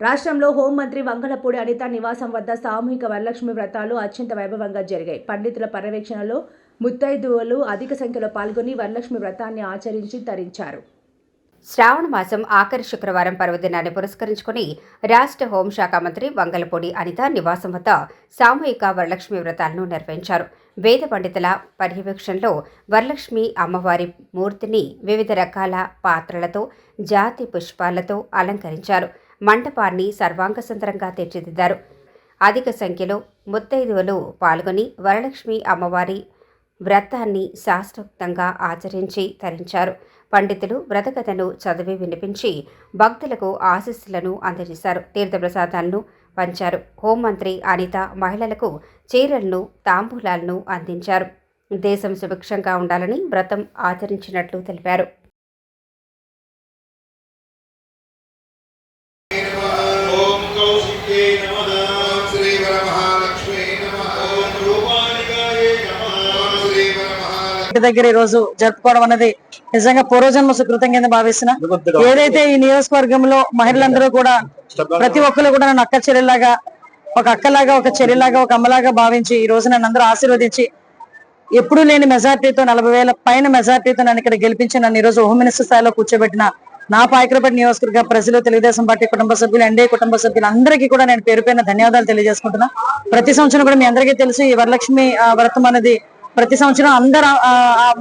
రాష్ట్రంలో హోంమంత్రి వంగలపూడి అనిత నివాసం వద్ద సామూహిక వరలక్ష్మి వ్రతాలు అత్యంత వైభవంగా జరిగాయి. పండితుల పర్యవేక్షణలో ముత్తైదువులు అధిక సంఖ్యలో పాల్గొని వరలక్ష్మి వ్రతాన్ని ఆచరించి తరించారు. శ్రావణ మాసం ఆఖరి శుక్రవారం పర్వదినాన్ని పురస్కరించుకుని రాష్ట్ర హోంశాఖ మంత్రి వంగలపూడి అనిత నివాసం వద్ద సామూహిక వరలక్ష్మి వ్రతాలను నిర్వహించారు. వేద పండితుల పర్యవేక్షణలో వరలక్ష్మి అమ్మవారి మూర్తిని వివిధ రకాల పాత్రలతో జాతి పుష్పాలతో అలంకరించారు. మంటపాన్ని సర్వాంగ సుందరంగా తీర్చిదిద్దారు. అధిక సంఖ్యలో ముత్తైదువులు పాల్గొని వరలక్ష్మి అమ్మవారి వ్రతాన్ని శాస్త్రోక్తంగా ఆచరించి తరించారు. పండితులు వ్రతకథను చదివి వినిపించి భక్తులకు ఆశీస్సులను అందజేశారు. తీర్థప్రసాదాలను పంచారు. హోంమంత్రి అనిత మహిళలకు చీరలను తాంబూలాలను అందించారు. దేశం సుభిక్షంగా ఉండాలని వ్రతం ఆచరించినట్లు తెలిపారు. ఇంటి దగ్గర ఈ రోజు జరుపుకోవడం అనేది నిజంగా పూర్వజన్మ సుకృతం కింద భావిస్తున్నా ఏదైతే ఈ నియోజకవర్గంలో మహిళలందరూ కూడా ప్రతి ఒక్కరు కూడా నన్ను అక్క చెల్లెలాగా ఒక అక్కలాగా ఒక చెల్లెలాగా ఒక అమ్మలాగా భావించి ఈ రోజు నన్ను అందరూ ఆశీర్వదించి ఎప్పుడూ లేని మెజార్టీతో నలభై వేల పైన మెజార్టీతో నన్ను ఇక్కడ గెలిపించి నన్ను ఈ రోజు హోమ్ మినిస్టర్ స్థాయిలో కూర్చోబెట్టిన నా పాయకరపేట నియోజకవర్గ ప్రజలు తెలుగుదేశం పార్టీ కుటుంబ సభ్యులు ఎన్డీఏ కుటుంబ సభ్యులు అందరికీ కూడా నేను పేరు ధన్యవాదాలు తెలియజేసుకుంటున్నా. ప్రతి సంవత్సరం కూడా మీ అందరికీ తెలుసు ఈ వరలక్ష్మి వ్రతం అనేది ప్రతి సంవత్సరం అందరు ఆ,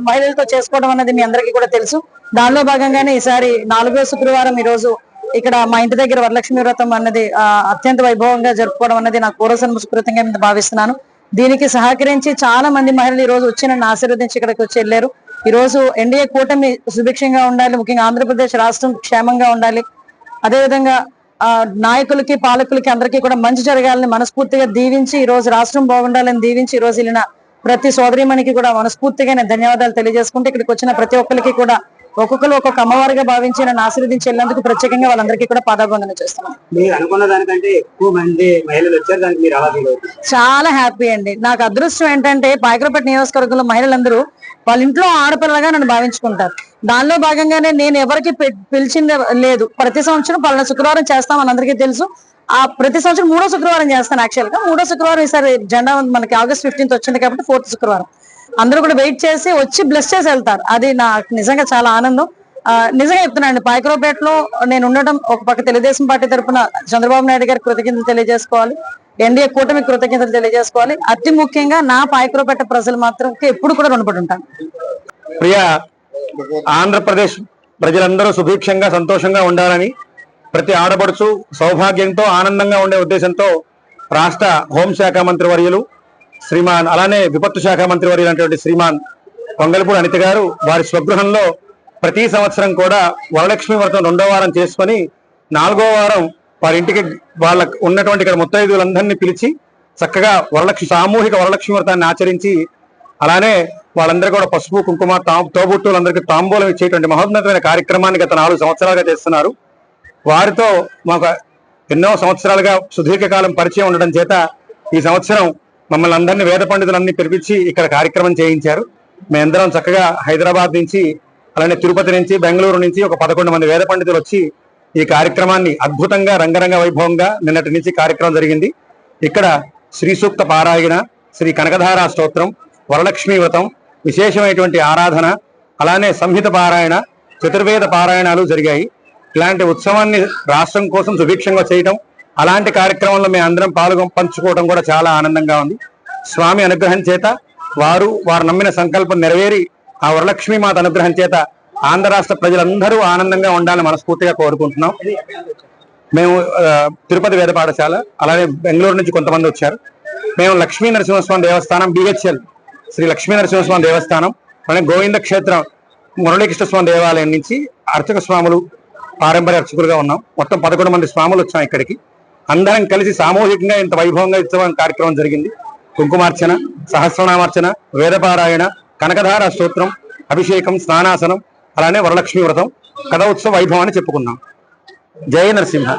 మహిళలతో చేసుకోవడం అనేది మీ అందరికీ కూడా తెలుసు. దానిలో భాగంగానే ఈసారి నాలుగో శుక్రవారం ఈ రోజు ఇక్కడ మా ఇంటి దగ్గర వరలక్ష్మి వ్రతం అన్నది అత్యంత వైభవంగా జరుపుకోవడం అనేది నాకు పూర్వసన్మ సుకృతంగా నేను భావిస్తున్నాను. దీనికి సహకరించి చాలా మంది మహిళలు ఈ రోజు వచ్చి నన్ను ఆశీర్వదించి ఇక్కడికి వచ్చి వెళ్ళారు. ఈ రోజు ఎన్డీఏ కూటమి సుభిక్షంగా ఉండాలి ముఖ్యంగా ఆంధ్రప్రదేశ్ రాష్ట్రం క్షేమంగా ఉండాలి. అదేవిధంగా నాయకులకి పాలకులకి అందరికీ కూడా మంచి జరగాలని మనస్ఫూర్తిగా దీవించి ఈ రోజు రాష్ట్రం బాగుండాలని దీవించి ఈ రోజు వెళ్ళిన ప్రతి సోదరిమణికి కూడా మనస్ఫూర్తిగా నేను ధన్యవాదాలు తెలియజేసుకుంటే ఇక్కడికి వచ్చిన ప్రతి ఒక్కరికి కూడా ఒక్కొక్కరు ఒక్కొక్క అమ్మవారిగా భావించి నన్ను ఆశీర్వదించి వెళ్ళినందుకు ప్రత్యేకంగా వాళ్ళందరికీ కూడా పాదాబంధన చేస్తున్నాను. మీరు అనుకున్న దానికంటే ఎక్కువ మంది మహిళలు వచ్చారు దానికి మీరు అలా ఫీల్ అవుతుంది చాలా హ్యాపీ అండి. నాకు అదృష్టం ఏంటంటే పాయకరపేట నియోజకవర్గంలో మహిళలందరూ వాళ్ళ ఇంట్లో ఆడపిల్లగా నన్ను భావించుకుంటారు. దానిలో భాగంగానే నేను ఎవరికి పిలిచింది లేదు. ప్రతి సంవత్సరం పలానా శుక్రవారం చేస్తాం అందరికీ తెలుసు. ఆ ప్రతి సంవత్సరం మూడో శుక్రవారం చేస్తాను యాక్చువల్గా. మూడో శుక్రవారం ఈసారి జెండా మనకి ఆగస్ట్ ఫిఫ్టీన్త్ వచ్చింది కాబట్టి ఫోర్త్ శుక్రవారం. అందరూ కూడా వెయిట్ చేసి వచ్చి బ్లెస్ చేసి వెళ్తారు. అది నాకు నిజంగా చాలా ఆనందం. ఆ, నిజంగా చెప్తున్నాను పాయకరావుపేటలో నేను ఉండడం ఒక పక్క తెలుగుదేశం పార్టీ తరపున చంద్రబాబు నాయుడు గారి కృతజ్ఞతలు తెలియజేసుకోవాలి. ఎన్డీఏ కూటమి కృతజ్ఞతలు తెలియజేసుకోవాలి. అతి ముఖ్యంగా నా పాయకరావుపేట ప్రజలు మాత్రం ఎప్పుడు కూడా రుణపడి ఉంటాను ప్రియా ఆంధ్రప్రదేశ్ ప్రజలందరూ సుభిక్షంగా సంతోషంగా ఉండాలని ప్రతి ఆడపడుచు సౌభాగ్యంతో ఆనందంగా ఉండే ఉద్దేశంతో రాష్ట్ర హోంశాఖ మంత్రి వర్యులు శ్రీమాన్ అలానే విపత్తు శాఖ మంత్రి వర్యులు అనేటువంటి శ్రీమాన్ పొంగల్పూడి అనిత గారు వారి స్వగృహంలో ప్రతి సంవత్సరం కూడా వరలక్ష్మి వ్రతం రెండో వారం చేసుకొని నాలుగో వారం వారి ఇంటికి వాళ్ళ ఉన్నటువంటి ఇక్కడ ముత్తైదులందరినీ పిలిచి చక్కగా వరలక్ష్మి సామూహిక వరలక్ష్మి వ్రతాన్ని ఆచరించి అలానే వాళ్ళందరూ కూడా పసుపు కుంకుమ తా- తోబుట్టులందరికీ తాంబూలం ఇచ్చేటువంటి మహోన్నతమైన కార్యక్రమాన్ని గత నాలుగు సంవత్సరాలుగా చేస్తున్నారు. వారితో మాకు ఎన్నో సంవత్సరాలుగా సుదీర్ఘకాలం పరిచయం ఉండడం చేత ఈ సంవత్సరం మమ్మల్ని అందరినీ వేద పండితులన్నీ పిలిపించి ఇక్కడ కార్యక్రమం చేయించారు. మేమందరం చక్కగా హైదరాబాద్ నుంచి అలానే తిరుపతి నుంచి బెంగళూరు నుంచి ఒక పదకొండు మంది వేద పండితులు వచ్చి ఈ కార్యక్రమాన్ని అద్భుతంగా రంగరంగ వైభవంగా నిన్నటి నుంచి కార్యక్రమం జరిగింది. ఇక్కడ శ్రీ సూక్త పారాయణ శ్రీ కనకధారా స్తోత్రం వరలక్ష్మీ వ్రతం విశేషమైనటువంటి ఆరాధన అలానే సంహిత పారాయణ చతుర్వేద పారాయణాలు జరిగాయి. ఇలాంటి ఉత్సవాన్ని రాష్ట్రం కోసం సుభిక్షంగా చేయటం అలాంటి కార్యక్రమంలో మేము అందరం పాల్గొ పంచుకోవడం కూడా చాలా ఆనందంగా ఉంది. స్వామి అనుగ్రహం చేత వారు వారు నమ్మిన సంకల్పం నెరవేరి ఆ వరలక్ష్మీ మాత అనుగ్రహం చేత ఆంధ్ర రాష్ట్ర ప్రజలందరూ ఆనందంగా ఉండాలని మనస్ఫూర్తిగా కోరుకుంటున్నాం. మేము తిరుపతి వేద పాఠశాల అలాగే బెంగళూరు నుంచి కొంతమంది వచ్చారు. మేము లక్ష్మీ నరసింహస్వామి దేవస్థానం బిహెచ్ఎల్ శ్రీ లక్ష్మీ నరసింహస్వామి దేవస్థానం అలానే గోవింద క్షేత్రం మురళీకృష్ణ స్వామి దేవాలయం నుంచి అర్చక స్వాములు పారంపర్య అర్చకులుగా ఉన్నాం. మొత్తం పదకొండు మంది స్వాములు వచ్చాం ఇక్కడికి. అందరం కలిసి సామూహికంగా ఇంత వైభవంగా ఉత్సవం కార్యక్రమం జరిగింది. కుంకుమార్చన సహస్రనామార్చన వేదపారాయణ కనకధార స్తోత్రం అభిషేకం స్నానాసనం అలానే వరలక్ష్మి వ్రతం కథ ఉత్సవ వైభవాన్ని చెప్పుకున్నాం. జయ నరసింహ.